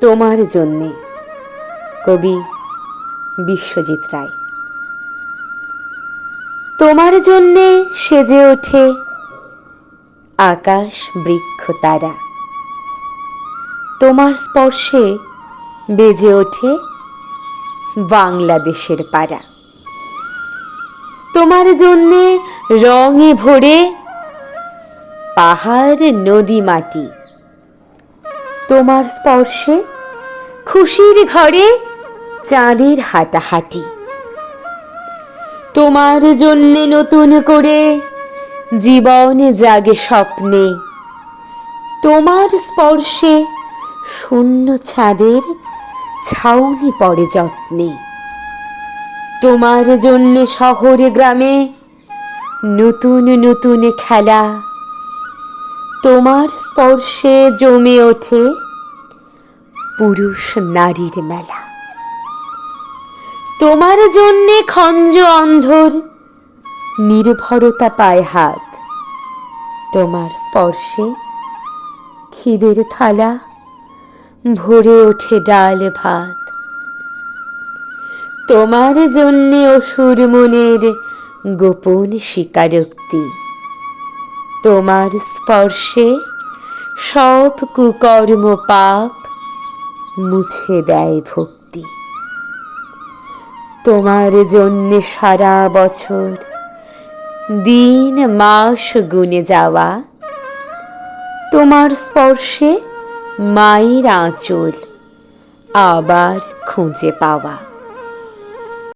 তোমার জন্যে। কবি বিশ্বজিৎ রায়। তোমার জন্যে সেজে ওঠে আকাশ বৃক্ষ তারা। তোমার স্পর্শে বেজে ওঠে বাংলাদেশের পাড়া। তোমার জন্যে রঙে ভরে পাহাড়, নদী, মাটি। তোমার স্পর্শে? খুশির ঘরে চাঁদের হাঁটাহাঁটি। তোমার জন্যে নতুন করে জীবন জাগে স্বপ্নে। তোমার স্পর্শে শূন্য ছাদের ছাউনি পড়ে যত্নে। তোমার জন্যে শহরে গ্রামে নতুন নতুন খেলা তোমার স্পর্শে জমে ওঠে পুরুষ নারীর মেলা। তোমার জন্যে খঞ্জ অন্ধর, নির্ভরতা পায় হাত। তোমার স্পর্শে খিদের থালা ভরে ওঠে ডাল ভাত। তোমার জন্যে অসুর মনের গোপন স্বীকারোক্তি। তোমার স্পর্শে সব কুকর্ম পাপ মুছে দেয় ভক্তি। তোমার জন্যে সারা বছর, দিন মাস গুনে যাওয়া, তোমার স্পর্শে মায়ের আঁচল আবার খুঁজে পাওয়া।